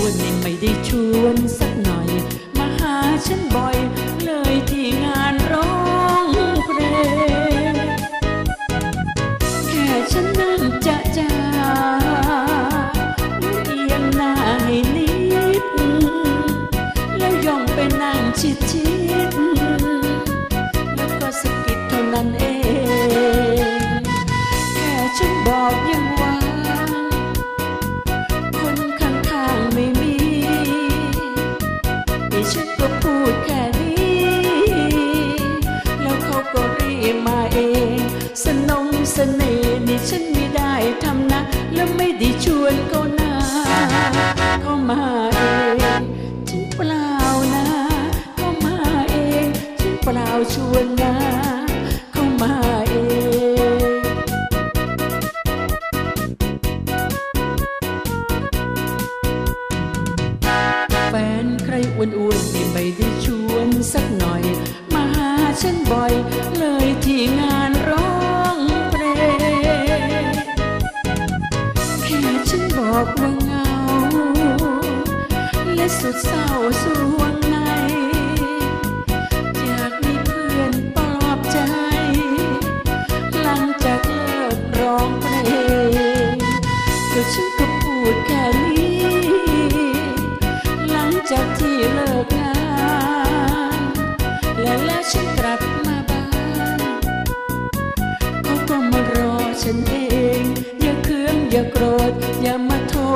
อ้วนนี่ไม่ได้ชวนสักหน่อย มาหาฉันบ่อย เลยที่งานร้องเพลง นี่ฉันไม่ได้ทำนะ แล้วไม่ได้ชวนเขานาเขามาเองฉันเปล่านะเขามาเองฉันเปล่าชวนนะเขามาเองแฟนใครอ้วนๆนี่ไม่ได้ชวนสักหน่อย มาหาฉันบ่อยเลยที่งาน บอกว่าเหงา และสุดเศร้าสวงใน อยากมีเพื่อนปลอบใจ หลังจากเลิกร้องเพลงก็ฉันก็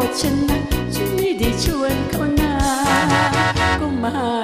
มาโทษฉันนะฉันไม่ได้ชวนเขานาก็มา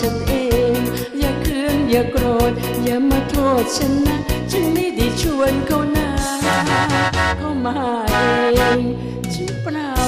ฉันเอง อย่าเคืองอย่าโกรธ อย่ามาโทษฉันนะ ฉันไม่ได้ชวนเขานะเขามาเองฉันเปล่าน